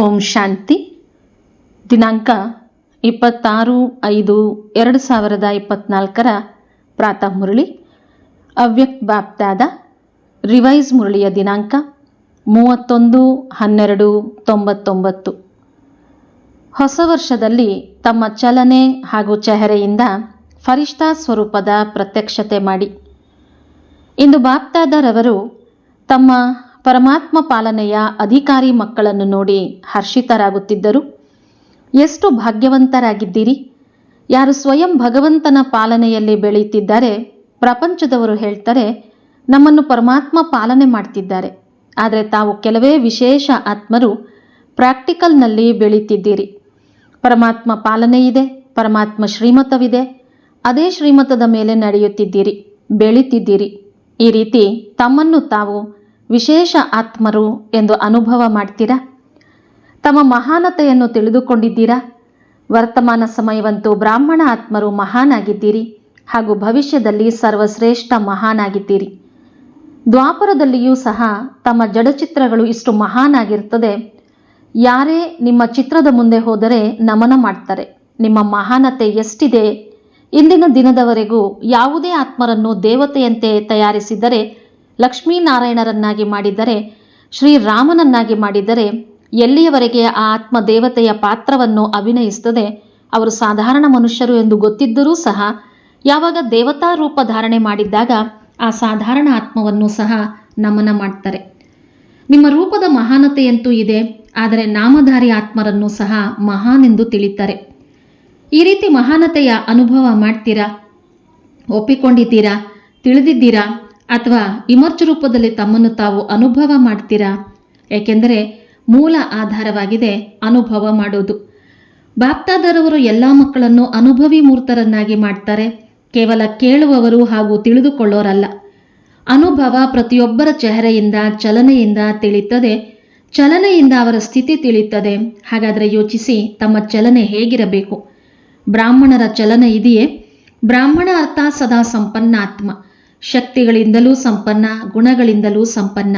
ಓಂ ಶಾಂತಿ. ದಿನಾಂಕ ಇಪ್ಪತ್ತಾರು ಐದು ಎರಡು ಸಾವಿರದ ಇಪ್ಪತ್ನಾಲ್ಕರ ಪ್ರಾತಃ ಮುರಳಿ. ಅವ್ಯಕ್ತ ಬಾಪ್ತಾದ ರಿವೈಸ್ ಮುರಳಿಯ ದಿನಾಂಕ ಮೂವತ್ತೊಂದು ಹನ್ನೆರಡು ತೊಂಬತ್ತೊಂಬತ್ತು. ಹೊಸ ವರ್ಷದಲ್ಲಿ ತಮ್ಮ ಚಲನೆ ಹಾಗೂ ಚೆಹರೆಯಿಂದ ಫರಿಷ್ಠಾ ಸ್ವರೂಪದ ಪ್ರತ್ಯಕ್ಷತೆ ಮಾಡಿ. ಇಂದು ಬಾಪ್ತಾದರವರು ತಮ್ಮ ಪರಮಾತ್ಮ ಪಾಲನೆಯ ಅಧಿಕಾರಿ ಮಕ್ಕಳನ್ನು ನೋಡಿ ಹರ್ಷಿತರಾಗುತ್ತಿದ್ದರು. ಎಷ್ಟು ಭಾಗ್ಯವಂತರಾಗಿದ್ದೀರಿ? ಯಾರು ಸ್ವಯಂ ಭಗವಂತನ ಪಾಲನೆಯಲ್ಲಿ ಬೆಳೆಯುತ್ತಿದ್ದಾರೆ, ಪ್ರಪಂಚದವರು ಹೇಳ್ತಾರೆ, ನಮ್ಮನ್ನು ಪರಮಾತ್ಮ ಪಾಲನೆ ಮಾಡ್ತಿದ್ದಾರೆ. ಆದರೆ ತಾವು ಕೆಲವೇ ವಿಶೇಷ ಆತ್ಮರು ಪ್ರಾಕ್ಟಿಕಲ್ನಲ್ಲಿ ಬೆಳೀತಿದ್ದೀರಿ ಪರಮಾತ್ಮ ಪಾಲನೆ ಇದೆ, ಪರಮಾತ್ಮ ಶ್ರೀಮತವಿದೆ, ಅದೇ ಶ್ರೀಮತದ ಮೇಲೆ ನಡೆಯುತ್ತಿದ್ದೀರಿ, ಬೆಳೀತಿದ್ದೀರಿ. ಈ ರೀತಿ ತಮ್ಮನ್ನು ತಾವು ವಿಶೇಷ ಆತ್ಮರು ಎಂದು ಅನುಭವ ಮಾಡ್ತೀರಾ? ತಮ್ಮ ಮಹಾನತೆಯನ್ನು ತಿಳಿದುಕೊಂಡಿದ್ದೀರಾ? ವರ್ತಮಾನ ಸಮಯವಂತೂ ಬ್ರಾಹ್ಮಣ ಆತ್ಮರು ಮಹಾನಾಗಿದ್ದೀರಿ ಹಾಗೂ ಭವಿಷ್ಯದಲ್ಲಿ ಸರ್ವಶ್ರೇಷ್ಠ ಮಹಾನಾಗಿದ್ದೀರಿ. ದ್ವಾಪರದಲ್ಲಿಯೂ ಸಹ ತಮ್ಮ ಜಡಚಿತ್ರಗಳು ಇಷ್ಟು ಮಹಾನಾಗಿರ್ತದೆ ಯಾರೇ ನಿಮ್ಮ ಚಿತ್ರದ ಮುಂದೆ ಹೋದರೆ ನಮನ ಮಾಡ್ತಾರೆ. ನಿಮ್ಮ ಮಹಾನತೆ ಎಷ್ಟಿದೆ? ಇಂದಿನ ದಿನದವರೆಗೂ ಯಾವುದೇ ಆತ್ಮರನ್ನು ದೇವತೆಯಂತೆ ತಯಾರಿಸಿದರೆ ಲಕ್ಷ್ಮೀನಾರಾಯಣರನ್ನಾಗಿ ಮಾಡಿದರೆ, ಶ್ರೀರಾಮನನ್ನಾಗಿ ಮಾಡಿದರೆ ಎಲ್ಲಿಯವರೆಗೆ ಆ ಆತ್ಮ ದೇವತೆಯ ಪಾತ್ರವನ್ನು ಅಭಿನಯಿಸುತ್ತದೆ ಅವರು ಸಾಧಾರಣ ಮನುಷ್ಯರು ಎಂದು ಗೊತ್ತಿದ್ದರೂ ಸಹ, ಯಾವಾಗ ದೇವತಾ ರೂಪ ಧಾರಣೆ ಮಾಡಿದ್ದಾಗ ಆ ಸಾಧಾರಣ ಆತ್ಮವನ್ನು ಸಹ ನಮನ ಮಾಡ್ತಾರೆ. ನಿಮ್ಮ ರೂಪದ ಮಹಾನತೆಯಂತೂ ಇದೆ, ಆದರೆ ನಾಮಧಾರಿ ಆತ್ಮರನ್ನು ಸಹ ಮಹಾನೆಂದು ತಿಳಿತಾರೆ. ಈ ರೀತಿ ಮಹಾನತೆಯ ಅನುಭವ ಮಾಡ್ತೀರಾ? ಒಪ್ಪಿಕೊಂಡಿದ್ದೀರಾ? ತಿಳಿದಿದ್ದೀರಾ? ಅಥವಾ ವಿಮರ್ಶ ರೂಪದಲ್ಲಿ ತಮ್ಮನ್ನು ತಾವು ಅನುಭವ ಮಾಡ್ತೀರಾ? ಏಕೆಂದರೆ ಮೂಲ ಆಧಾರವಾಗಿದೆ ಅನುಭವ ಮಾಡೋದು ಬಾಪ್ತಾದರವರು ಎಲ್ಲ ಮಕ್ಕಳನ್ನು ಅನುಭವಿ ಮೂರ್ತರನ್ನಾಗಿ ಮಾಡ್ತಾರೆ. ಕೇವಲ ಕೇಳುವವರು ಹಾಗೂ ತಿಳಿದುಕೊಳ್ಳೋರಲ್ಲ. ಅನುಭವ ಪ್ರತಿಯೊಬ್ಬರ ಚೆಹರೆಯಿಂದ, ಚಲನೆಯಿಂದ ತಿಳಿಯುತ್ತದೆ ಚಲನೆಯಿಂದ ಅವರ ಸ್ಥಿತಿ ತಿಳಿಯುತ್ತದೆ ಹಾಗಾದರೆ ಯೋಚಿಸಿ ತಮ್ಮ ಚಲನೆ ಹೇಗಿರಬೇಕು? ಬ್ರಾಹ್ಮಣರ ಚಲನೆ ಇದೆಯೇ? ಬ್ರಾಹ್ಮಣ ಅರ್ಥ ಸದಾ ಸಂಪನ್ನ ಆತ್ಮ ಶಕ್ತಿಗಳಿಂದಲೂ ಸಂಪನ್ನ, ಗುಣಗಳಿಂದಲೂ ಸಂಪನ್ನ.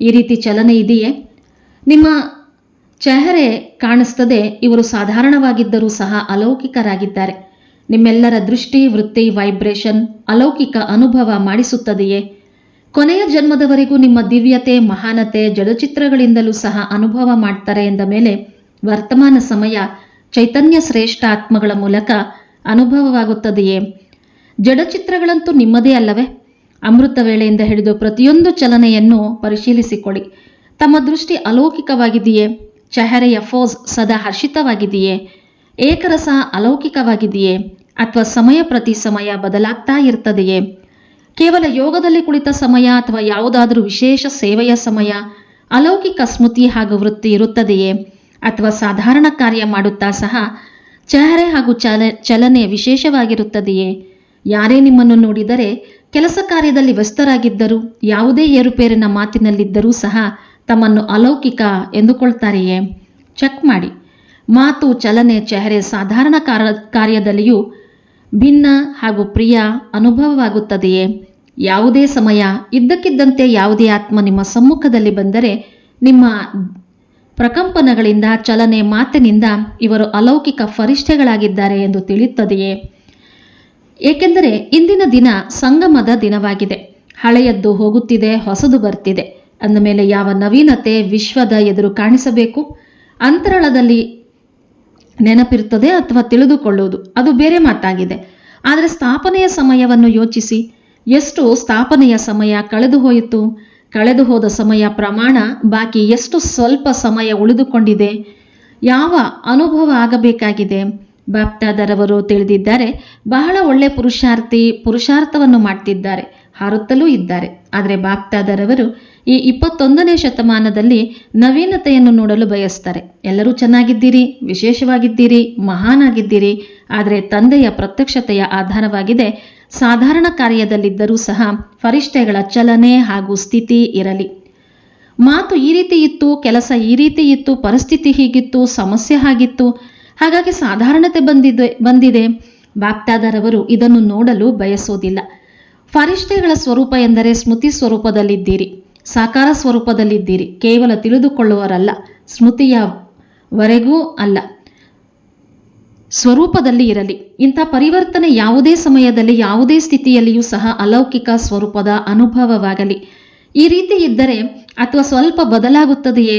ಈ ರೀತಿ ಚಲನೆ ಇದೆಯೇ? ನಿಮ್ಮ ಚೆಹರೆ ಕಾಣಿಸ್ತದೆ, ಇವರು ಸಾಧಾರಣವಾಗಿದ್ದರೂ ಸಹ ಅಲೌಕಿಕರಾಗಿದ್ದಾರೆ. ನಿಮ್ಮೆಲ್ಲರ ದೃಷ್ಟಿ, ವೃತ್ತಿ, ವೈಬ್ರೇಷನ್ ಅಲೌಕಿಕ ಅನುಭವ ಮಾಡಿಸುತ್ತದೆಯೇ? ಕೊನೆಯ ಜನ್ಮದವರೆಗೂ ನಿಮ್ಮ ದಿವ್ಯತೆ, ಮಹಾನತೆ, ಜಡಚಿತ್ರಗಳಿಂದಲೂ ಸಹ ಅನುಭವ ಮಾಡ್ತಾರೆ ಎಂದ ಮೇಲೆ ವರ್ತಮಾನ ಸಮಯ ಚೈತನ್ಯ ಶ್ರೇಷ್ಠ ಆತ್ಮಗಳ ಮೂಲಕ ಅನುಭವವಾಗುತ್ತದೆಯೇ? ಜಡಚಿತ್ರಗಳಂತೂ ನಿಮ್ಮದೇ ಅಲ್ಲವೇ? ಅಮೃತ ವೇಳೆಯಿಂದ ಹಿಡಿದು ಪ್ರತಿಯೊಂದು ಚಲನೆಯನ್ನು ಪರಿಶೀಲಿಸಿಕೊಳ್ಳಿ. ತಮ್ಮ ದೃಷ್ಟಿ ಅಲೌಕಿಕವಾಗಿದೆಯೇ? ಚಹರೆಯ ಫೋಸ್ ಸದಾ ಹರ್ಷಿತವಾಗಿದೆಯೇ? ಏಕರಸ ಅಲೌಕಿಕವಾಗಿದೆಯೇ? ಅಥವಾ ಸಮಯ ಪ್ರತಿ ಸಮಯ ಬದಲಾಗ್ತಾ ಇರ್ತದೆಯೇ? ಕೇವಲ ಯೋಗದಲ್ಲಿ ಕುಳಿತ ಸಮಯ ಅಥವಾ ಯಾವುದಾದರೂ ವಿಶೇಷ ಸೇವೆಯ ಸಮಯ, ಅಲೌಕಿಕ ಸ್ಮೃತಿ ಹಾಗೂ ವೃತ್ತಿ ಇರುತ್ತದೆಯೇ? ಅಥವಾ ಸಾಧಾರಣ ಕಾರ್ಯ ಮಾಡುತ್ತಾ ಸಹ ಚಹರೆ ಹಾಗೂ ಚಲ, ಚಲನೆ ವಿಶೇಷವಾಗಿರುತ್ತದೆಯೇ? ಯಾರೇ ನಿಮ್ಮನ್ನು ನೋಡಿದರೆ ಕೆಲಸ ಕಾರ್ಯದಲ್ಲಿ ವ್ಯಸ್ತರಾಗಿದ್ದರೂ, ಯಾವುದೇ ಏರುಪೇರಿನ ಮಾತಿನಲ್ಲಿದ್ದರೂ ಸಹ ತಮ್ಮನ್ನು ಅಲೌಕಿಕ ಎಂದುಕೊಳ್ತಾರೆಯೇ? ಚೆಕ್ ಮಾಡಿ. ಮಾತು, ಚಲನೆ, ಚೆಹರೆ ಸಾಧಾರಣ ಕಾರ, ಕಾರ್ಯದಲ್ಲಿಯೂ ಭಿನ್ನ ಹಾಗೂ ಪ್ರಿಯ ಅನುಭವವಾಗುತ್ತದೆಯೇ? ಯಾವುದೇ ಸಮಯ, ಇದ್ದಕ್ಕಿದ್ದಂತೆ ಯಾವುದೇ ಆತ್ಮ ನಿಮ್ಮ ಸಮ್ಮುಖದಲ್ಲಿ ಬಂದರೆ ನಿಮ್ಮ ಪ್ರಕಂಪನಗಳಿಂದ, ಚಲನೆ ಮಾತಿನಿಂದ ಇವರು ಅಲೌಕಿಕ ಫರಿಷ್ಠೆಗಳಾಗಿದ್ದಾರೆ ಎಂದು ತಿಳಿಯುತ್ತದೆಯೇ? ಏಕೆಂದರೆ ಇಂದಿನ ದಿನ ಸಂಗಮದ ದಿನವಾಗಿದೆ. ಹಳೆಯದ್ದು ಹೋಗುತ್ತಿದೆ, ಹೊಸದು ಬರ್ತಿದೆ. ಅಂದ ಮೇಲೆ ಯಾವ ನವೀನತೆ ವಿಶ್ವದ ಎದುರು ಕಾಣಿಸಬೇಕು? ಅಂತರಾಳದಲ್ಲಿ ನೆನಪಿರುತ್ತದೆ ಅಥವಾ ತಿಳಿದುಕೊಳ್ಳುವುದು? ಅದು ಬೇರೆ ಮಾತಾಗಿದೆ. ಆದರೆ ಸ್ಥಾಪನೆಯ ಸಮಯವನ್ನು ಯೋಚಿಸಿ. ಎಷ್ಟು ಸ್ಥಾಪನೆಯ ಸಮಯ ಕಳೆದು ಹೋಯಿತು? ಕಳೆದು ಹೋದ ಸಮಯ ಪ್ರಮಾಣ, ಬಾಕಿ ಎಷ್ಟು ಸ್ವಲ್ಪ ಸಮಯ ಉಳಿದುಕೊಂಡಿದೆ? ಯಾವ ಅನುಭವ ಆಗಬೇಕಾಗಿದೆ? ಬಾಪ್ತಾದರವರು ತಿಳಿದಿದ್ದಾರೆ, ಬಹಳ ಒಳ್ಳೆ ಪುರುಷಾರ್ಥಿ ಪುರುಷಾರ್ಥವನ್ನು ಮಾಡ್ತಿದ್ದಾರೆ, ಹಾರುತ್ತಲೂ ಇದ್ದಾರೆ. ಆದರೆ ಬಾಪ್ತಾದರವರು ಈ ಇಪ್ಪತ್ತೊಂದನೇ ಶತಮಾನದಲ್ಲಿ ನವೀನತೆಯನ್ನು ನೋಡಲು ಬಯಸ್ತಾರೆ. ಎಲ್ಲರೂ ಚೆನ್ನಾಗಿದ್ದೀರಿ, ವಿಶೇಷವಾಗಿದ್ದೀರಿ, ಮಹಾನಾಗಿದ್ದೀರಿ. ಆದರೆ ತಂದೆಯ ಪ್ರತ್ಯಕ್ಷತೆಯ ಆಧಾರವಾಗಿದೆ, ಸಾಧಾರಣ ಕಾರ್ಯದಲ್ಲಿದ್ದರೂ ಸಹ ಫರಿಷ್ಠೆಗಳ ಚಲನೆ ಹಾಗೂ ಸ್ಥಿತಿ ಇರಲಿ. ಮಾತು ಈ ರೀತಿ ಇತ್ತು, ಕೆಲಸ ಈ ರೀತಿ ಇತ್ತು, ಪರಿಸ್ಥಿತಿ ಹೀಗಿತ್ತು, ಸಮಸ್ಯೆ ಹಾಗಿತ್ತು ಹಾಗಾಗಿ ಸಾಧಾರಣತೆ ಬಂದಿದೆ ಬಂದಿದೆ. ಬಾಪ್ತಾದರವರು ಇದನ್ನು ನೋಡಲು ಬಯಸೋದಿಲ್ಲ. ಫರಿಷ್ಠೆಗಳ ಸ್ವರೂಪ ಎಂದರೆ ಸ್ಮೃತಿ ಸ್ವರೂಪದಲ್ಲಿದ್ದೀರಿ. ಸಾಕಾರ ಸ್ವರೂಪದಲ್ಲಿದ್ದೀರಿ. ಕೇವಲ ತಿಳಿದುಕೊಳ್ಳುವರಲ್ಲ ಸ್ಮೃತಿಯವರೆಗೂ ಅಲ್ಲ. ಸ್ವರೂಪದಲ್ಲಿ ಇರಲಿ. ಇಂಥ ಪರಿವರ್ತನೆ ಯಾವುದೇ ಸಮಯದಲ್ಲಿ, ಯಾವುದೇ ಸ್ಥಿತಿಯಲ್ಲಿಯೂ ಸಹ ಅಲೌಕಿಕ ಸ್ವರೂಪದ ಅನುಭವವಾಗಲಿ. ಈ ರೀತಿ ಇದ್ದರೆ ಅಥವಾ ಸ್ವಲ್ಪ ಬದಲಾಗುತ್ತದೆಯೇ?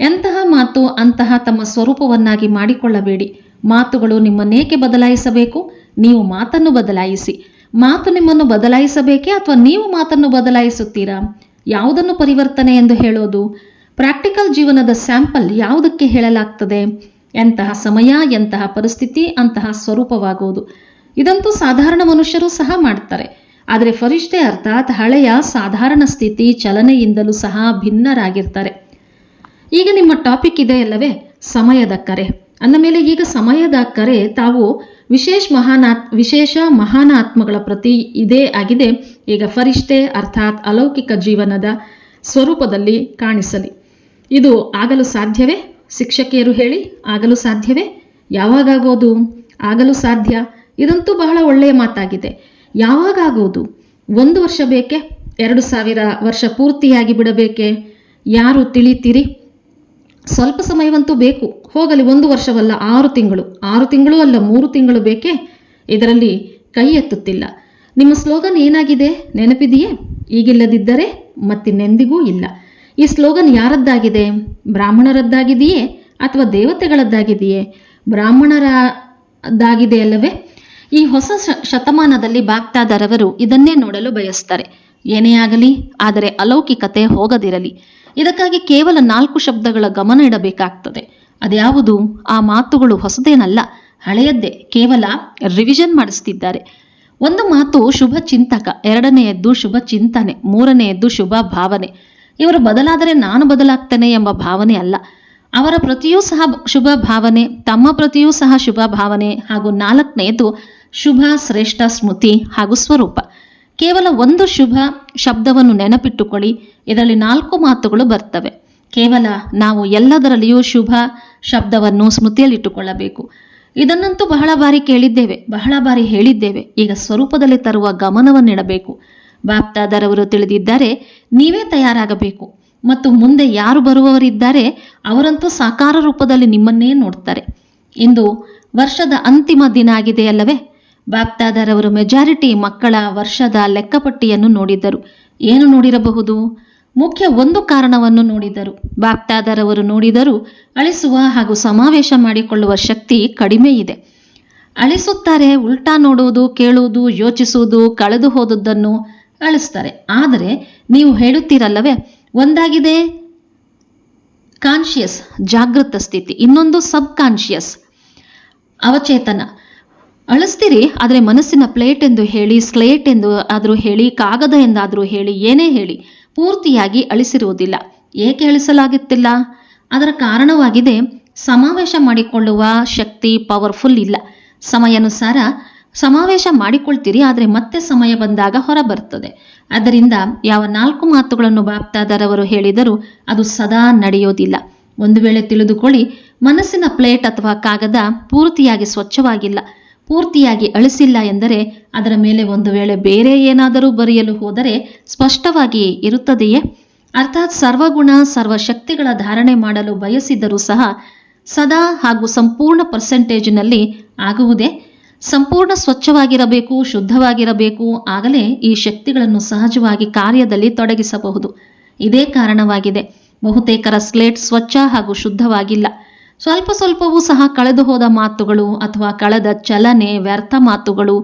ಎಂತಹ ಮಾತು ಅಂತಹ ತಮ್ಮ ಸ್ವರೂಪವನ್ನಾಗಿ ಮಾಡಿಕೊಳ್ಳಬೇಡಿ. ಮಾತುಗಳು ನಿಮ್ಮನ್ನೇಕೆ ಬದಲಾಯಿಸಬೇಕು? ನೀವು ಮಾತನ್ನು ಬದಲಾಯಿಸಿ. ಮಾತು ನಿಮ್ಮನ್ನು ಬದಲಾಯಿಸಬೇಕೇ ಅಥವಾ ನೀವು ಮಾತನ್ನು ಬದಲಾಯಿಸುತ್ತೀರಾ? ಯಾವುದನ್ನು ಪರಿವರ್ತನೆ ಎಂದು ಹೇಳೋದು? ಪ್ರಾಕ್ಟಿಕಲ್ ಜೀವನದ ಸ್ಯಾಂಪಲ್ ಯಾವುದಕ್ಕೆ ಹೇಳಲಾಗ್ತದೆ? ಎಂತಹ ಸಮಯ, ಎಂತಹ ಪರಿಸ್ಥಿತಿ, ಅಂತಹ ಸ್ವರೂಪವಾಗುವುದು. ಇದಂತೂ ಸಾಧಾರಣ ಮನುಷ್ಯರು ಸಹ ಮಾಡ್ತಾರೆ. ಆದರೆ ಫರಿಷ್ಠೆ ಅರ್ಥಾತ್ ಹಳೆಯ ಸಾಧಾರಣ ಸ್ಥಿತಿ ಚಲನೆಯಿಂದಲೂ ಸಹ ಭಿನ್ನರಾಗಿರ್ತಾರೆ. ಈಗ ನಿಮ್ಮ ಟಾಪಿಕ್ ಇದೆ ಅಲ್ಲವೇ? ಸಮಯದ ಕರೆ. ಅಂದ ಮೇಲೆ ಈಗ ಸಮಯದ ಕರೆ ತಾವು ವಿಶೇಷ ಮಹಾನಾತ್, ವಿಶೇಷ ಮಹಾನಾತ್ಮಗಳ ಪ್ರತಿ ಇದೇ ಆಗಿದೆ. ಈಗ ಫರಿಷ್ಠೆ ಅರ್ಥಾತ್ ಅಲೌಕಿಕ ಜೀವನದ ಸ್ವರೂಪದಲ್ಲಿ ಕಾಣಿಸಲಿ. ಇದು ಆಗಲು ಸಾಧ್ಯವೇ? ಶಿಕ್ಷಕಿಯರು ಹೇಳಿ, ಆಗಲು ಸಾಧ್ಯವೇ? ಯಾವಾಗಾಗೋದು? ಆಗಲು ಸಾಧ್ಯ? ಇದಂತೂ ಬಹಳ ಒಳ್ಳೆಯ ಮಾತಾಗಿದೆ. ಯಾವಾಗಾಗೋದು? ಒಂದು ವರ್ಷ ಬೇಕೆ? ಎರಡು ಸಾವಿರ ವರ್ಷ ಪೂರ್ತಿಯಾಗಿ ಬಿಡಬೇಕೆ? ಯಾರು ತಿಳಿತೀರಿ? ಸ್ವಲ್ಪ ಸಮಯವಂತೂ ಬೇಕು. ಹೋಗಲಿ, ಒಂದು ವರ್ಷವಲ್ಲ, ಆರು ತಿಂಗಳು. ಆರು ತಿಂಗಳು ಅಲ್ಲ, ಮೂರು ತಿಂಗಳು ಬೇಕೇ? ಇದರಲ್ಲಿ ಕೈ ಎತ್ತುತ್ತಿಲ್ಲ. ನಿಮ್ಮ ಸ್ಲೋಗನ್ ಏನಾಗಿದೆ? ನೆನಪಿದೆಯೇ? ಈಗಿಲ್ಲದಿದ್ದರೆ ಮತ್ತಿನ್ನೆಂದಿಗೂ ಇಲ್ಲ. ಈ ಸ್ಲೋಗನ್ ಯಾರದ್ದಾಗಿದೆ? ಬ್ರಾಹ್ಮಣರದ್ದಾಗಿದೆಯೇ ಅಥವಾ ದೇವತೆಗಳದ್ದಾಗಿದೆಯೇ? ಬ್ರಾಹ್ಮಣರದ್ದಾಗಿದೆ ಅಲ್ಲವೇ? ಈ ಹೊಸ ಶತಮಾನದಲ್ಲಿ ಬಾಗ್ತಾದರವರು ಇದನ್ನೇ ನೋಡಲು ಬಯಸ್ತಾರೆ. ಏನೇ ಆಗಲಿ, ಆದರೆ ಅಲೌಕಿಕತೆ ಹೋಗದಿರಲಿ. ಇದಕ್ಕಾಗಿ ಕೇವಲ ನಾಲ್ಕು ಶಬ್ದಗಳ ಗಮನ ಇಡಬೇಕಾಗ್ತದೆ. ಅದ್ಯಾವುದು? ಆ ಮಾತುಗಳು ಹೊಸದೇನಲ್ಲ. ಹಳೆಯದ್ದೇ. ಕೇವಲ ರಿವಿಷನ್ ಮಾಡಿಸ್ತಿದ್ದಾರೆ. ಒಂದು ಮಾತು ಶುಭ ಚಿಂತಕ, ಎರಡನೆಯದ್ದು ಶುಭ ಚಿಂತನೆ, ಮೂರನೆಯದ್ದು ಶುಭ ಭಾವನೆ. ಇವರು ಬದಲಾದರೆ ನಾನು ಬದಲಾಗ್ತೇನೆ ಎಂಬ ಭಾವನೆ ಅಲ್ಲ. ಅವರ ಪ್ರತಿಯೂ ಸಹ ಶುಭ ಭಾವನೆ, ತಮ್ಮ ಪ್ರತಿಯೂ ಸಹ ಶುಭ ಭಾವನೆ, ಹಾಗೂ ನಾಲ್ಕನೆಯದು ಶುಭ ಶ್ರೇಷ್ಠ ಸ್ಮೃತಿ ಹಾಗೂ ಸ್ವರೂಪ. ಕೇವಲ ಒಂದು ಶುಭ ಶಬ್ದವನ್ನು ನೆನಪಿಟ್ಟುಕೊಳ್ಳಿ. ಇದರಲ್ಲಿ ನಾಲ್ಕು ಮಾತುಗಳು ಬರ್ತವೆ. ಕೇವಲ ನಾವು ಎಲ್ಲದರಲ್ಲಿಯೂ ಶುಭ ಶಬ್ದವನ್ನು ಸ್ಮೃತಿಯಲ್ಲಿಟ್ಟುಕೊಳ್ಳಬೇಕು. ಇದನ್ನಂತೂ ಬಹಳ ಬಾರಿ ಕೇಳಿದ್ದೇವೆ, ಬಹಳ ಬಾರಿ ಹೇಳಿದ್ದೇವೆ. ಈಗ ಸ್ವರೂಪದಲ್ಲಿ ತರುವ ಗಮನವನ್ನಿಡಬೇಕು ಬಾಪ್ತಾದರವರು ತಿಳಿದಿದ್ದಾರೆ, ನೀವೇ ತಯಾರಾಗಬೇಕು. ಮತ್ತು ಮುಂದೆ ಯಾರು ಬರುವವರಿದ್ದಾರೆ, ಅವರಂತೂ ಸಾಕಾರ ರೂಪದಲ್ಲಿ ನಿಮ್ಮನ್ನೇ ನೋಡ್ತಾರೆ. ಇಂದು ವರ್ಷದ ಅಂತಿಮ ದಿನ ಆಗಿದೆಯಲ್ಲವೇ? ಬಾಪ್ತಾದರವರು ಮೆಜಾರಿಟಿ ಮಕ್ಕಳ ವರ್ಷದ ಲೆಕ್ಕಪಟ್ಟಿಯನ್ನು ನೋಡಿದ್ದರು. ಏನು ನೋಡಿರಬಹುದು? ಮುಖ್ಯ ಒಂದು ಕಾರಣವನ್ನು ನೋಡಿದರು. ಬಾಪ್ತಾದರವರು ನೋಡಿದರು ಅಳಿಸುವ ಹಾಗೂ ಸಮಾವೇಶ ಮಾಡಿಕೊಳ್ಳುವ ಶಕ್ತಿ ಕಡಿಮೆ ಇದೆ. ಅಳಿಸುತ್ತಾರೆ, ಉಲ್ಟಾ ನೋಡುವುದು, ಕೇಳುವುದು, ಯೋಚಿಸುವುದು, ಕಳೆದು ಹೋದದ್ದನ್ನು ಅಳಿಸ್ತಾರೆ ಆದರೆ ನೀವು ಹೇಳುತ್ತೀರಲ್ಲವೇ, ಒಂದಾಗಿದೆ ಕಾನ್ಶಿಯಸ್, ಜಾಗೃತ ಸ್ಥಿತಿ, ಇನ್ನೊಂದು ಸಬ್ ಕಾನ್ಶಿಯಸ್ ಅವಚೇತನ. ಅಳಿಸ್ತೀರಿ, ಆದರೆ ಮನಸ್ಸಿನ ಪ್ಲೇಟ್ ಎಂದು ಹೇಳಿ, ಸ್ಲೇಟ್ ಎಂದು ಆದರೂ ಹೇಳಿ, ಕಾಗದ ಎಂದಾದರೂ ಹೇಳಿ, ಏನೇ ಹೇಳಿ ಪೂರ್ತಿಯಾಗಿ ಅಳಿಸಿರುವುದಿಲ್ಲ. ಏಕೆ ಅಳಿಸಲಾಗುತ್ತಿಲ್ಲ? ಅದರ ಕಾರಣವಾಗಿದೆ, ಸಮಾವೇಶ ಮಾಡಿಕೊಳ್ಳುವ ಶಕ್ತಿ ಪವರ್ಫುಲ್ ಇಲ್ಲ. ಸಮಯಾನುಸಾರ ಸಮಾವೇಶ ಮಾಡಿಕೊಳ್ತೀರಿ, ಆದರೆ ಮತ್ತೆ ಸಮಯ ಬಂದಾಗ ಹೊರ ಬರ್ತದೆ ಅದರಿಂದ ಯಾವ ನಾಲ್ಕು ಮಾತುಗಳನ್ನು ಬಾಪ್ತಾದರವರು ಹೇಳಿದರೂ ಅದು ಸದಾ ನಡೆಯೋದಿಲ್ಲ. ಒಂದು ವೇಳೆ ತಿಳಿದುಕೊಳ್ಳಿ, ಮನಸ್ಸಿನ ಪ್ಲೇಟ್ ಅಥವಾ ಕಾಗದ ಪೂರ್ತಿಯಾಗಿ ಸ್ವಚ್ಛವಾಗಿಲ್ಲ. ಪೂರ್ತಿಯಾಗಿ ಅಳಿಸಿಲ್ಲ ಎಂದರೆ ಅದರ ಮೇಲೆ ಒಂದು ವೇಳೆ ಬೇರೆ ಏನಾದರೂ ಬರೆಯಲು ಹೋದರೆ ಸ್ಪಷ್ಟವಾಗಿ ಇರುತ್ತದೆಯೇ? ಅರ್ಥಾತ್ ಸರ್ವಗುಣ, ಸರ್ವಶಕ್ತಿಗಳ ಧಾರಣೆ ಮಾಡಲು ಬಯಸಿದರೂ ಸಹ ಸದಾ ಹಾಗೂ ಸಂಪೂರ್ಣ ಪರ್ಸೆಂಟೇಜ್ನಲ್ಲಿ ಆಗುವುದೇ? ಸಂಪೂರ್ಣ ಸ್ವಚ್ಛವಾಗಿರಬೇಕು, ಶುದ್ಧವಾಗಿರಬೇಕು, ಆಗಲೇ ಈ ಶಕ್ತಿಗಳನ್ನು ಸಹಜವಾಗಿ ಕಾರ್ಯದಲ್ಲಿ ತೊಡಗಿಸಬಹುದು. ಇದೇ ಕಾರಣವಾಗಿದೆ. ಬಹುತೇಕರ ಸ್ಲೇಟ್ ಸ್ವಚ್ಛ ಹಾಗೂ ಶುದ್ಧವಾಗಿಲ್ಲ. ಸ್ವಲ್ಪ ಸ್ವಲ್ಪವೂ ಸಹ ಕಳೆದು ಹೋದ ಮಾತುಗಳು ಅಥವಾ ಕಳೆದ ಚಲನೆ, ವ್ಯರ್ಥ ಮಾತುಗಳು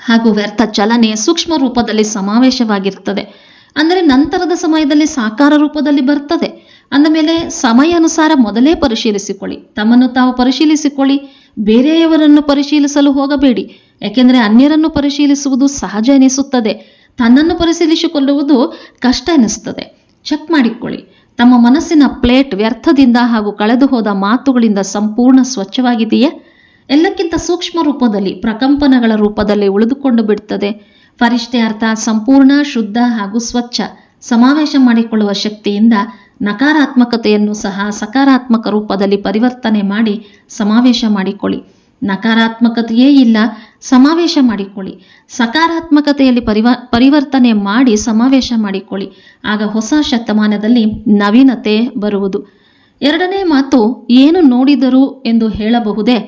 ಹಾಗೂ ವ್ಯರ್ಥ ಚಲನೆ ಸೂಕ್ಷ್ಮ ರೂಪದಲ್ಲಿ ಸಮಾವೇಶವಾಗಿರ್ತದೆ. ಅಂದರೆ ನಂತರದ ಸಮಯದಲ್ಲಿ ಸಾಕಾರ ರೂಪದಲ್ಲಿ ಬರ್ತದೆ. ಅಂದಮೇಲೆ ಸಮಯ ಅನುಸಾರ ಮೊದಲೇ ಪರಿಶೀಲಿಸಿಕೊಳ್ಳಿ. ತಮ್ಮನ್ನು ತಾವು ಪರಿಶೀಲಿಸಿಕೊಳ್ಳಿ. ಬೇರೆಯವರನ್ನು ಪರಿಶೀಲಿಸಲು ಹೋಗಬೇಡಿ. ಯಾಕೆಂದರೆ ಅನ್ಯರನ್ನು ಪರಿಶೀಲಿಸುವುದು ಸಹಜ ಎನಿಸುತ್ತದೆ. ತನ್ನನ್ನು ಪರಿಶೀಲಿಸಿಕೊಳ್ಳುವುದು ಕಷ್ಟ ಎನಿಸುತ್ತದೆ. ಚೆಕ್ ಮಾಡಿಕೊಳ್ಳಿ. ತಮ್ಮ ಮನಸ್ಸಿನ ಪ್ಲೇಟ್ ವ್ಯರ್ಥದಿಂದ ಹಾಗೂ ಕಳೆದುಹೋದ ಮಾತುಗಳಿಂದ ಸಂಪೂರ್ಣ ಸ್ವಚ್ಛವಾಗಿದೆಯೇ? ಎಲ್ಲಕ್ಕಿಂತ ಸೂಕ್ಷ್ಮ ರೂಪದಲ್ಲಿ, ಪ್ರಕಂಪನಗಳ ರೂಪದಲ್ಲಿ ಉಳಿದುಕೊಂಡು ಬಿಡುತ್ತದೆ ಫರಿಷ್ಠೆ ಅರ್ಥ, ಸಂಪೂರ್ಣ, ಶುದ್ಧ ಹಾಗೂ ಸ್ವಚ್ಛ ಸಮಾವೇಶ ಮಾಡಿಕೊಳ್ಳುವ ಶಕ್ತಿಯಿಂದ ನಕಾರಾತ್ಮಕತೆಯನ್ನು ಸಹ ಸಕಾರಾತ್ಮಕ ರೂಪದಲ್ಲಿ ಪರಿವರ್ತನೆ ಮಾಡಿ ಸಮಾವೇಶ ಮಾಡಿಕೊಳ್ಳಿ. ನಕಾರಾತ್ಮಕತೆಯೇ ಇಲ್ಲ. ಸಮಾವೇಶ ಮಾಡಿಕೊಳ್ಳಿ. ಸಕಾರಾತ್ಮಕತೆಯಲ್ಲಿ ಪರಿವ, ಪರಿವರ್ತನೆ ಮಾಡಿ ಸಮಾವೇಶ ಮಾಡಿಕೊಳ್ಳಿ. ಆಗ ಹೊಸ ಶತಮಾನದಲ್ಲಿ ನವೀನತೆ ಬರುವುದು. ಎರಡನೇ ಮಾತು, ಏನು ನೋಡಿದರು ಎಂದು ಹೇಳಬಹುದೇ?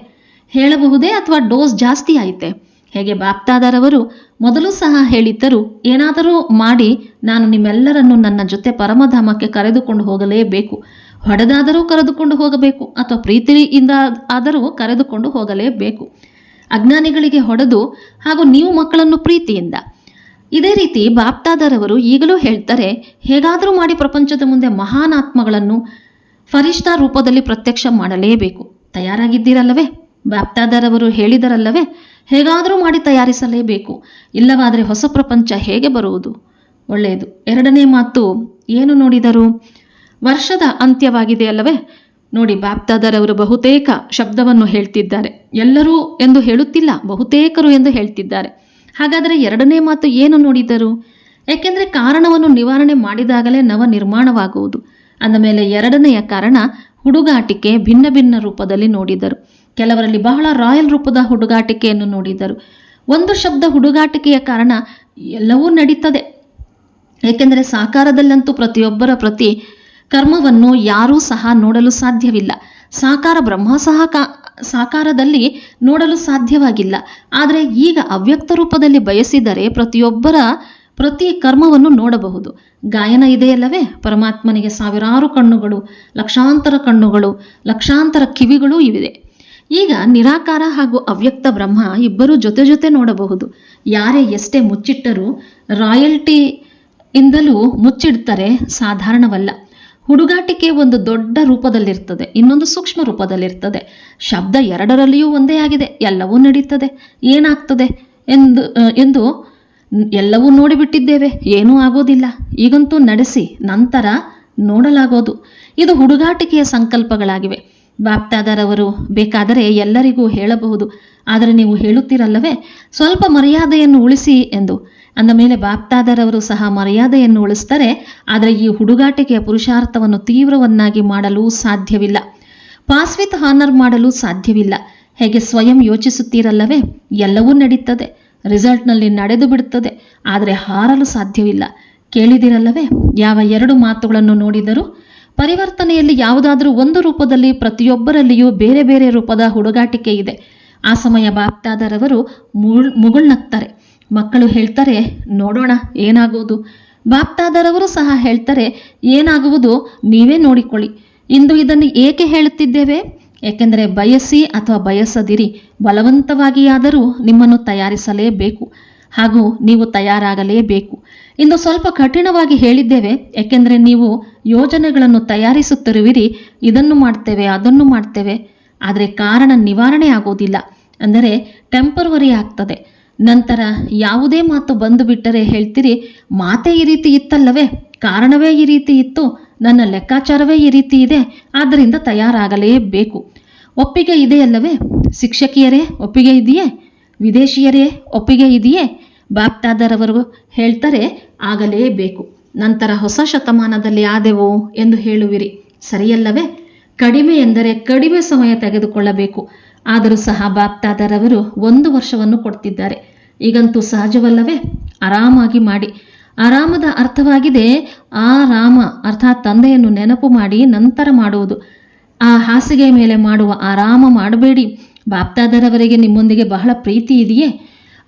ಹೇಳಬಹುದೇ ಅಥವಾ ಡೋಸ್ ಜಾಸ್ತಿ ಆಯಿತೆ? ಹೇಗೆ ಬಾಪ್ತಾದರವರು ಮೊದಲು ಸಹ ಹೇಳಿದ್ದರು, ಏನಾದರೂ ಮಾಡಿ ನಾನು ನಿಮ್ಮೆಲ್ಲರನ್ನು ನನ್ನ ಜೊತೆ ಪರಮಧಾಮಕ್ಕೆ ಕರೆದುಕೊಂಡು ಹೋಗಲೇಬೇಕು. ಹೊಡೆದಾದರೂ ಕರೆದುಕೊಂಡು ಹೋಗಬೇಕು ಅಥವಾ ಪ್ರೀತಿಯಿಂದ ಆದರೂ ಕರೆದುಕೊಂಡು ಹೋಗಲೇಬೇಕು. ಅಜ್ಞಾನಿಗಳಿಗೆ ಹೊಡೆದು ಹಾಗೂ ನೀವು ಮಕ್ಕಳನ್ನು ಪ್ರೀತಿಯಿಂದ. ಇದೇ ರೀತಿ ಬಾಪ್ತಾದರವರು ಈಗಲೂ ಹೇಳ್ತಾರೆ, ಹೇಗಾದರೂ ಮಾಡಿ ಪ್ರಪಂಚದ ಮುಂದೆ ಮಹಾನ್ ಆತ್ಮಗಳನ್ನು ಫರಿಷ್ಠಾ ರೂಪದಲ್ಲಿ ಪ್ರತ್ಯಕ್ಷ ಮಾಡಲೇಬೇಕು. ತಯಾರಾಗಿದ್ದೀರಲ್ಲವೇ? ಬಾಪ್ತಾದರವರು ಹೇಳಿದರಲ್ಲವೇ? ಹೇಗಾದರೂ ಮಾಡಿ ತಯಾರಿಸಲೇಬೇಕು. ಇಲ್ಲವಾದರೆ ಹೊಸ ಪ್ರಪಂಚ ಹೇಗೆ ಬರುವುದು? ಒಳ್ಳೆಯದು. ಎರಡನೇ ಮಾತು ಏನು ನೋಡಿದರು? ವರ್ಷದ ಅಂತ್ಯವಾಗಿದೆಯಲ್ಲವೇ ನೋಡಿ, ಬಾಪ್ತಾದರವರು ಬಹುತೇಕ ಶಬ್ದವನ್ನು ಹೇಳ್ತಿದ್ದಾರೆ. ಎಲ್ಲರೂ ಎಂದು ಹೇಳುತ್ತಿಲ್ಲ, ಬಹುತೇಕರು ಎಂದು ಹೇಳ್ತಿದ್ದಾರೆ. ಹಾಗಾದರೆ ಎರಡನೇ ಮಾತು ಏನು ನೋಡಿದರು? ಏಕೆಂದರೆ ಕಾರಣವನ್ನು ನಿವಾರಣೆ ಮಾಡಿದಾಗಲೇ ನವ ನಿರ್ಮಾಣವಾಗುವುದು. ಅಂದಮೇಲೆ ಎರಡನೆಯ ಕಾರಣ ಹುಡುಗಾಟಿಕೆ ಭಿನ್ನ ಭಿನ್ನ ರೂಪದಲ್ಲಿ ನೋಡಿದರು. ಕೆಲವರಲ್ಲಿ ಬಹಳ ರಾಯಲ್ ರೂಪದ ಹುಡುಗಾಟಿಕೆಯನ್ನು ನೋಡಿದರು. ಒಂದು ಶಬ್ದ ಹುಡುಗಾಟಿಕೆಯ ಕಾರಣ ಎಲ್ಲವೂ ನಡೀತದೆ. ಏಕೆಂದರೆ ಸಾಕಾರದಲ್ಲಂತೂ ಪ್ರತಿಯೊಬ್ಬರ ಪ್ರತಿ ಕರ್ಮವನ್ನು ಯಾರೂ ಸಹ ನೋಡಲು ಸಾಧ್ಯವಿಲ್ಲ. ಸಾಕಾರ ಬ್ರಹ್ಮ ಸಹ ಸಾಕಾರದಲ್ಲಿ ನೋಡಲು ಸಾಧ್ಯವಾಗಿಲ್ಲ. ಆದರೆ ಈಗ ಅವ್ಯಕ್ತ ರೂಪದಲ್ಲಿ ಬಯಸಿದರೆ ಪ್ರತಿಯೊಬ್ಬರ, ಪ್ರತಿ ಕರ್ಮವನ್ನು ನೋಡಬಹುದು. ಗಾಯನ ಇದೆಯಲ್ಲವೇ? ಪರಮಾತ್ಮನಿಗೆ ಸಾವಿರಾರು ಕಣ್ಣುಗಳು, ಲಕ್ಷಾಂತರ ಕಣ್ಣುಗಳು, ಲಕ್ಷಾಂತರ ಕಿವಿಗಳೂ ಇವೆ. ಈಗ ನಿರಾಕಾರ ಹಾಗೂ ಅವ್ಯಕ್ತ ಬ್ರಹ್ಮ ಇಬ್ಬರೂ ಜೊತೆ ಜೊತೆ ನೋಡಬಹುದು. ಯಾರೇ ಎಷ್ಟೇ ಮುಚ್ಚಿಟ್ಟರೂ ರಾಯಲ್ಟಿ ಇಂದಲೂ ಮುಚ್ಚಿಡ್ತಾರೆ ಸಾಧಾರಣವಲ್ಲ. ಹುಡುಗಾಟಿಕೆ ಒಂದು ದೊಡ್ಡ ರೂಪದಲ್ಲಿರ್ತದೆ, ಇನ್ನೊಂದು ಸೂಕ್ಷ್ಮ ರೂಪದಲ್ಲಿರ್ತದೆ. ಶಬ್ದ ಎರಡರಲ್ಲಿಯೂ ಒಂದೇ ಆಗಿದೆ, ಎಲ್ಲವೂ ನಡೀತದೆ. ಏನಾಗ್ತದೆ ಎಂದು ಎಂದು ಎಲ್ಲವೂ ನೋಡಿಬಿಟ್ಟಿದ್ದೇವೆ, ಏನೂ ಆಗೋದಿಲ್ಲ. ಈಗಂತೂ ನಡೆಸಿ, ನಂತರ ನೋಡಲಾಗೋದು. ಇದು ಹುಡುಗಾಟಿಕೆಯ ಸಂಕಲ್ಪಗಳಾಗಿವೆ. ಬಾಪ್ತಾದರವರು ಬೇಕಾದರೆ ಎಲ್ಲರಿಗೂ ಹೇಳಬಹುದು, ಆದರೆ ನೀವು ಹೇಳುತ್ತೀರಲ್ಲವೇ? ಸ್ವಲ್ಪ ಮರ್ಯಾದೆಯನ್ನು ಉಳಿಸಿ ಎಂದು. ಅಂದ ಮೇಲೆ ಬಾಪ್ತಾದರವರು ಸಹ ಮರ್ಯಾದೆಯನ್ನು ಉಳಿಸ್ತಾರೆ, ಆದರೆ ಈ ಹುಡುಗಾಟಿಕೆಯ ಪುರುಷಾರ್ಥವನ್ನು ತೀವ್ರವನ್ನಾಗಿ ಮಾಡಲು ಸಾಧ್ಯವಿಲ್ಲ. ಪಾಸ್ ವಿತ್ ಹಾನರ್ ಮಾಡಲು ಸಾಧ್ಯವಿಲ್ಲ. ಹೇಗೆ ಸ್ವಯಂ ಯೋಚಿಸುತ್ತೀರಲ್ಲವೇ? ಎಲ್ಲವೂ ನಡೀತದೆ. ರಿಸಲ್ಟ್ನಲ್ಲಿ ನಡೆದು ಬಿಡುತ್ತದೆ. ಆದರೆ ಹಾರಲು ಸಾಧ್ಯವಿಲ್ಲ. ಕೇಳಿದಿರಲ್ಲವೇ ಯಾವ ಎರಡು ಮಾತುಗಳನ್ನು ನೋಡಿದರೂ ಪರಿವರ್ತನೆಯಲ್ಲಿ ಯಾವುದಾದರೂ ಒಂದು ರೂಪದಲ್ಲಿ ಪ್ರತಿಯೊಬ್ಬರಲ್ಲಿಯೂ ಬೇರೆ ಬೇರೆ ರೂಪದ ಹುಡುಗಾಟಿಕೆ ಇದೆ. ಆ ಸಮಯ ಬಾಪ್ತಾದರವರು ಮುಗುಳ್ನಗ್ತಾರೆ. ಮಕ್ಕಳು ಹೇಳ್ತಾರೆ, ನೋಡೋಣ ಏನಾಗುವುದು ಬಾಪ್ತಾದರವರು ಸಹ ಹೇಳ್ತಾರೆ, ಏನಾಗುವುದು? ನೀವೇ ನೋಡಿಕೊಳ್ಳಿ. ಇಂದು ಇದನ್ನು ಏಕೆ ಹೇಳುತ್ತಿದ್ದೇವೆ? ಏಕೆಂದರೆ ಬಯಸಿ ಅಥವಾ ಬಯಸದಿರಿ, ಬಲವಂತವಾಗಿಯಾದರೂ ನಿಮ್ಮನ್ನು ತಯಾರಿಸಲೇಬೇಕು ಹಾಗೂ ನೀವು ತಯಾರಾಗಲೇಬೇಕು. ಇಂದು ಸ್ವಲ್ಪ ಕಠಿಣವಾಗಿ ಹೇಳಿದ್ದೇವೆ, ಏಕೆಂದರೆ ನೀವು ಯೋಜನೆಗಳನ್ನು ತಯಾರಿಸುತ್ತಿರುವಿರಿ, ಇದನ್ನು ಮಾಡ್ತೇವೆ, ಅದನ್ನು ಮಾಡ್ತೇವೆ, ಆದರೆ ಕಾರಣ ನಿವಾರಣೆ ಆಗೋದಿಲ್ಲ, ಅಂದರೆ ಟೆಂಪರವರಿ ಆಗ್ತದೆ. ನಂತರ ಯಾವುದೇ ಮಾತು ಬಂದು ಬಿಟ್ಟರೆ ಹೇಳ್ತೀರಿ, ಮಾತೇ ಈ ರೀತಿ ಇತ್ತಲ್ಲವೇ? ಕಾರಣವೇ ಈ ರೀತಿ ಇತ್ತು? ನನ್ನ ಲೆಕ್ಕಾಚಾರವೇ ಈ ರೀತಿ ಇದೆ? ಆದ್ದರಿಂದ ತಯಾರಾಗಲೇಬೇಕು. ಒಪ್ಪಿಗೆ ಇದೆಯಲ್ಲವೇ? ಶಿಕ್ಷಕಿಯರೇ, ಒಪ್ಪಿಗೆ ಇದೆಯೇ? ವಿದೇಶಿಯರೇ, ಒಪ್ಪಿಗೆ ಇದೆಯೇ? ಬಾಪ್ತಾದರವರು ಹೇಳ್ತಾರೆ, ಆಗಲೇಬೇಕು. ನಂತರ ಹೊಸ ಶತಮಾನದಲ್ಲಿ ಆದೆವು ಎಂದು ಹೇಳುವಿರಿ. ಸರಿಯಲ್ಲವೇ? ಕಡಿಮೆ ಎಂದರೆ ಕಡಿಮೆ ಸಮಯ ತೆಗೆದುಕೊಳ್ಳಬೇಕು. ಆದರೂ ಸಹ ಬಾಪ್ತಾದರವರು ಒಂದು ವರ್ಷವನ್ನು ಕೊಡ್ತಿದ್ದಾರೆ. ಈಗಂತೂ ಸಹಜವಲ್ಲವೇ? ಆರಾಮಾಗಿ ಮಾಡಿ. ಆರಾಮದ ಅರ್ಥವಾಗಿದೆ, ಆ ರಾಮ ಅರ್ಥಾತ್ ತಂದೆಯನ್ನು ನೆನಪು ಮಾಡಿ ನಂತರ ಮಾಡುವುದು. ಆ ಹಾಸಿಗೆ ಮೇಲೆ ಮಾಡುವ ಆರಾಮ ಮಾಡಬೇಡಿ. ಬಾಪ್ತಾದರವರಿಗೆ ನಿಮ್ಮೊಂದಿಗೆ ಬಹಳ ಪ್ರೀತಿ ಇದೆಯೇ?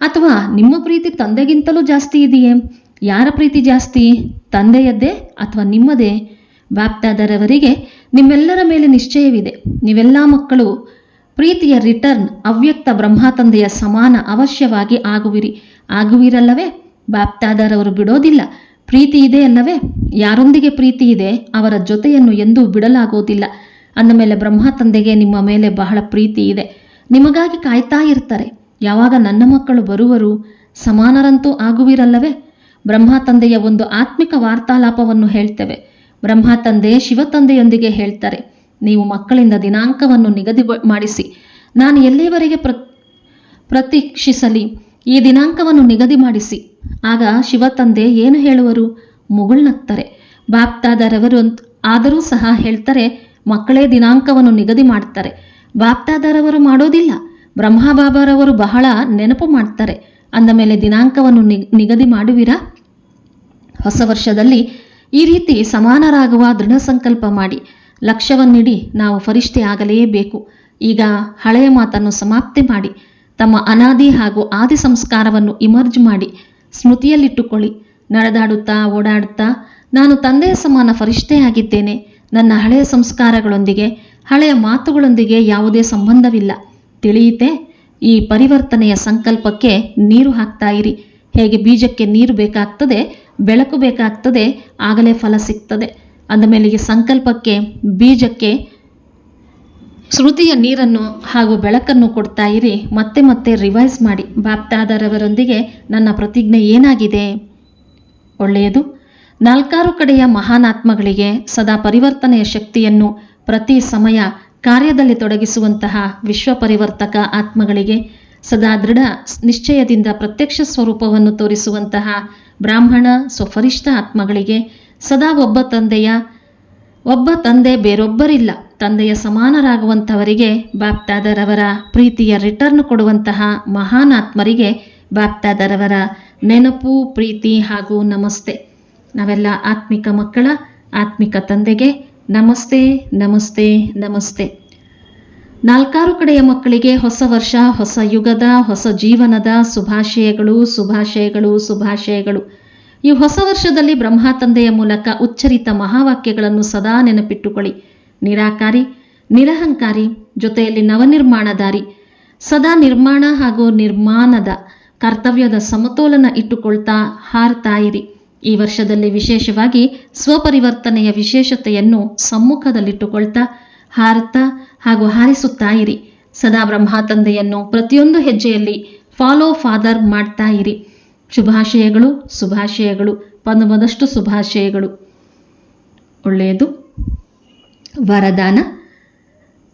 ಅಥವಾ ನಿಮ್ಮ ಪ್ರೀತಿ ತಂದೆಗಿಂತಲೂ ಜಾಸ್ತಿ ಇದೆಯೇ? ಯಾರ ಪ್ರೀತಿ ಜಾಸ್ತಿ? ತಂದೆಯದ್ದೇ ಅಥವಾ ನಿಮ್ಮದೇ? ಬಾಪ್ತಾದರವರಿಗೆ ನಿಮ್ಮೆಲ್ಲರ ಮೇಲೆ ನಿಶ್ಚಯವಿದೆ. ನೀವೆಲ್ಲ ಮಕ್ಕಳು ಪ್ರೀತಿಯ ರಿಟರ್ನ್ ಅವ್ಯಕ್ತ ಬ್ರಹ್ಮತಂದೆಯ ಸಮಾನ ಅವಶ್ಯವಾಗಿ ಆಗುವಿರಿ. ಆಗುವಿರಲ್ಲವೇ? ಬಾಪ್ತಾದರವರು ಬಿಡೋದಿಲ್ಲ. ಪ್ರೀತಿ ಇದೆ ಅಲ್ಲವೇ? ಯಾರೊಂದಿಗೆ ಪ್ರೀತಿ ಇದೆ ಅವರ ಜೊತೆಯನ್ನು ಎಂದೂ ಬಿಡಲಾಗೋದಿಲ್ಲ ಅಂದಮೇಲೆ ಬ್ರಹ್ಮ ತಂದೆಗೆ ನಿಮ್ಮ ಮೇಲೆ ಬಹಳ ಪ್ರೀತಿ ಇದೆ. ನಿಮಗಾಗಿ ಕಾಯ್ತಾ ಇರ್ತಾರೆ. ಯಾವಾಗ ನನ್ನ ಮಕ್ಕಳು ಬರುವರು, ಸಮಾನರಂತೂ ಆಗುವಿರಲ್ಲವೇ? ಬ್ರಹ್ಮ ತಂದೆಯ ಒಂದು ಆತ್ಮಿಕ ವಾರ್ತಾಲಾಪವನ್ನು ಹೇಳ್ತೇವೆ. ಬ್ರಹ್ಮ ತಂದೆ ಶಿವತಂದೆಯೊಂದಿಗೆ ಹೇಳ್ತಾರೆ. ನೀವು ಮಕ್ಕಳಿಂದ ದಿನಾಂಕವನ್ನು ನಿಗದಿ ಮಾಡಿಸಿ. ನಾನು ಎಲ್ಲಿಯವರೆಗೆ ಪ್ರ ಪ್ರತೀಕ್ಷಿಸಲಿ, ಈ ದಿನಾಂಕವನ್ನು ನಿಗದಿ ಮಾಡಿಸಿ. ಆಗ ಶಿವತಂದೆ ಏನು ಹೇಳುವರು? ಮುಗುಳ್ನಗ್ತಾರೆ ಬಾಪ್ತಾದಾರವರು ಆದರೂ ಸಹ ಹೇಳ್ತಾರೆ, ಮಕ್ಕಳೇ ದಿನಾಂಕವನ್ನು ನಿಗದಿ ಮಾಡ್ತಾರೆ. ಬಾಪ್ತಾದಾರವರು ಮಾಡೋದಿಲ್ಲ. ಬ್ರಹ್ಮಬಾಬಾರವರು ಬಹಳ ನೆನಪು ಮಾಡ್ತಾರೆ. ಅಂದ ಮೇಲೆ ದಿನಾಂಕವನ್ನು ನಿಗದಿ ಮಾಡುವಿರಾ? ಹೊಸ ವರ್ಷದಲ್ಲಿ ಈ ರೀತಿ ಸಮಾನರಾಗುವ ದೃಢ ಸಂಕಲ್ಪ ಮಾಡಿ. ಲಕ್ಷ್ಯವನ್ನಿಡಿ ನಾವು ಫರಿಷ್ಠೆ ಆಗಲೇಬೇಕು. ಈಗ ಹಳೆಯ ಮಾತನ್ನು ಸಮಾಪ್ತಿ ಮಾಡಿ, ತಮ್ಮ ಅನಾದಿ ಹಾಗೂ ಆದಿ ಸಂಸ್ಕಾರವನ್ನು ಇಮರ್ಜ್ ಮಾಡಿ, ಸ್ಮೃತಿಯಲ್ಲಿಟ್ಟುಕೊಳ್ಳಿ. ನಡೆದಾಡುತ್ತಾ, ಓಡಾಡುತ್ತಾ, ನಾನು ತಂದೆಯ ಸಮಾನ ಫರಿಷ್ಠೆಯಾಗಿದ್ದೇನೆ ನನ್ನ ಹಳೆಯ ಸಂಸ್ಕಾರಗಳೊಂದಿಗೆ, ಹಳೆಯ ಮಾತುಗಳೊಂದಿಗೆ ಯಾವುದೇ ಸಂಬಂಧವಿಲ್ಲ. ತಿಳಿಯಿತೆ, ಈ ಪರಿವರ್ತನೆಯ ಸಂಕಲ್ಪಕ್ಕೆ ನೀರು ಹಾಕ್ತಾ ಇರಿ. ಹೇಗೆ ಬೀಜಕ್ಕೆ ನೀರು ಬೇಕಾಗ್ತದೆ, ಬೆಳಕು ಬೇಕಾಗ್ತದೆ, ಆಗಲೇ ಫಲ ಸಿಗ್ತದೆ. ಅಂದಮೇಲೆ ಈ ಸಂಕಲ್ಪಕ್ಕೆ, ಬೀಜಕ್ಕೆ, ಶ್ರುತಿಯ ನೀರನ್ನು ಹಾಗೂ ಬೆಳಕನ್ನು ಕೊಡ್ತಾ ಇರಿ. ಮತ್ತೆ ಮತ್ತೆ ರಿವೈಸ್ ಮಾಡಿ. ಬಾಪ್ತಾದರವರೊಂದಿಗೆ ನನ್ನ ಪ್ರತಿಜ್ಞೆ ಏನಾಗಿದೆ? ಒಳ್ಳೆಯದು. ನಾಲ್ಕಾರು ಕಡೆಯ ಮಹಾನಾತ್ಮಗಳಿಗೆ ಸದಾ ಪರಿವರ್ತನೆಯ ಶಕ್ತಿಯನ್ನು ಪ್ರತಿ ಸಮಯ ಕಾರ್ಯದಲ್ಲಿ ತೊಡಗಿಸುವಂತಹ ವಿಶ್ವ ಪರಿವರ್ತಕ ಆತ್ಮಗಳಿಗೆ ಸದಾ ದೃಢ ನಿಶ್ಚಯದಿಂದ ಪ್ರತ್ಯಕ್ಷ ಸ್ವರೂಪವನ್ನು ತೋರಿಸುವಂತಹ ಬ್ರಾಹ್ಮಣ ಸ್ವಫರಿಷ್ಠ ಆತ್ಮಗಳಿಗೆ ಸದಾ ಒಬ್ಬ ತಂದೆಯ, ಒಬ್ಬ ತಂದೆ ಬೇರೊಬ್ಬರಿಲ್ಲ. ತಂದೆಯ ಸಮಾನರಾಗುವಂಥವರಿಗೆ, ಬಾಪ್ತಾದರವರ ಪ್ರೀತಿಯ ರಿಟರ್ನ್ ಕೊಡುವಂತಹ ಮಹಾನ್ ಆತ್ಮರಿಗೆ ಬಾಪ್ತಾದರವರ ನೆನಪು, ಪ್ರೀತಿ ಹಾಗೂ ನಮಸ್ತೆ. ನಾವೆಲ್ಲ ಆತ್ಮಿಕ ಮಕ್ಕಳ, ಆತ್ಮಿಕ ತಂದೆಗೆ ನಮಸ್ತೆ ನಮಸ್ತೆ ನಮಸ್ತೆ. ನಾಲ್ಕಾರು ಕಡೆಯ ಮಕ್ಕಳಿಗೆ ಹೊಸ ವರ್ಷ, ಹೊಸ ಯುಗದ, ಹೊಸ ಜೀವನದ ಶುಭಾಶಯಗಳು ಶುಭಾಶಯಗಳು ಶುಭಾಶಯಗಳು. ಈ ಹೊಸ ವರ್ಷದಲ್ಲಿ ಬ್ರಹ್ಮ ತಂದೆಯ ಮೂಲಕ ಉಚ್ಚರಿತ ಮಹಾವಾಕ್ಯಗಳನ್ನು ಸದಾ ನೆನಪಿಟ್ಟುಕೊಳ್ಳಿ. ನಿರಾಕಾರಿ, ನಿರಹಂಕಾರಿ, ಜೊತೆಯಲ್ಲಿ ನವನಿರ್ಮಾಣದಾರಿ ಸದಾ ನಿರ್ಮಾಣ ಹಾಗೂ ನಿರ್ಮಾಣದ ಕರ್ತವ್ಯದ ಸಮತೋಲನ ಇಟ್ಟುಕೊಳ್ತಾ ಹಾರ್ತಾ ಇರಿ. ಈ ವರ್ಷದಲ್ಲಿ ವಿಶೇಷವಾಗಿ ಸ್ವಪರಿವರ್ತನೆಯ ವಿಶೇಷತೆಯನ್ನು ಸಮ್ಮುಖದಲ್ಲಿಟ್ಟುಕೊಳ್ತಾ ಹಾರ್ತಾ ಹಾಗೂ ಹಾರಿಸುತ್ತಾ ಇರಿ. ಸದಾ ಬ್ರಹ್ಮ ತಂದೆಯನ್ನು ಪ್ರತಿಯೊಂದು ಹೆಜ್ಜೆಯಲ್ಲಿ ಫಾಲೋ ಫಾದರ್ ಮಾಡ್ತಾ ಇರಿ. ಶುಭಾಶಯಗಳು ಶುಭಾಶಯಗಳು, ಪಂದಮದಷ್ಟು ಶುಭಾಶಯಗಳು. ಒಳ್ಳೆಯದು. ವರದಾನ.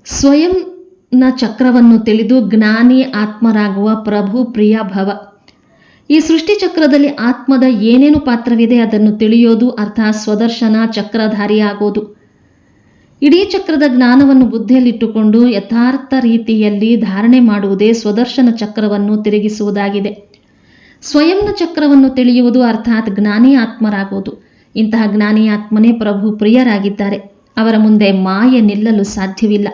ಸ್ವಯಂನ ಚಕ್ರವನ್ನು ತಿಳಿದು ಜ್ಞಾನಿ ಆತ್ಮರಾಗುವ ಪ್ರಭು ಪ್ರಿಯ ಭವ. ಈ ಸೃಷ್ಟಿ ಚಕ್ರದಲ್ಲಿ ಆತ್ಮದ ಏನೇನು ಪಾತ್ರವಿದೆ ಅದನ್ನು ತಿಳಿಯೋದು ಅರ್ಥಾತ್ ಸ್ವದರ್ಶನ ಚಕ್ರಧಾರಿಯಾಗೋದು. ಇಡೀ ಚಕ್ರದ ಜ್ಞಾನವನ್ನು ಬುದ್ಧಿಯಲ್ಲಿಟ್ಟುಕೊಂಡು ಯಥಾರ್ಥ ರೀತಿಯಲ್ಲಿ ಧಾರಣೆ ಮಾಡುವುದೇ ಸ್ವದರ್ಶನ ಚಕ್ರವನ್ನು ತಿರುಗಿಸುವುದಾಗಿದೆ. ಸ್ವಯಂನ ಚಕ್ರವನ್ನು ತಿಳಿಯುವುದು ಅರ್ಥಾತ್ ಜ್ಞಾನಿ ಆತ್ಮರಾಗುವುದು. ಇಂತಹ ಜ್ಞಾನಿ ಆತ್ಮನೇ ಪ್ರಭು ಪ್ರಿಯರಾಗಿದ್ದಾರೆ. ಅವರ ಮುಂದೆ ಮಾಯೆ ನಿಲ್ಲಲು ಸಾಧ್ಯವಿಲ್ಲ.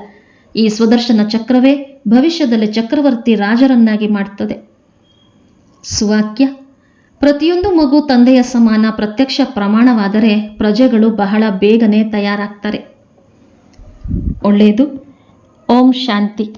ಈ ಸ್ವದರ್ಶನ ಚಕ್ರವೇ ಭವಿಷ್ಯದಲ್ಲಿ ಚಕ್ರವರ್ತಿ ರಾಜರನ್ನಾಗಿ ಮಾಡುತ್ತದೆ ಸುವಾಕ್ಯ. ಪ್ರತಿಯೊಂದು ಮಗು ತಂದೆಯ ಸಮಾನ ಪ್ರತ್ಯಕ್ಷ ಪ್ರಮಾಣವಾದರೆ ಪ್ರಜೆಗಳು ಬಹಳ ಬೇಗನೆ ತಯಾರಾಗ್ತಾರೆ. ಒಳ್ಳೆಯದು. ಓಂ ಶಾಂತಿ.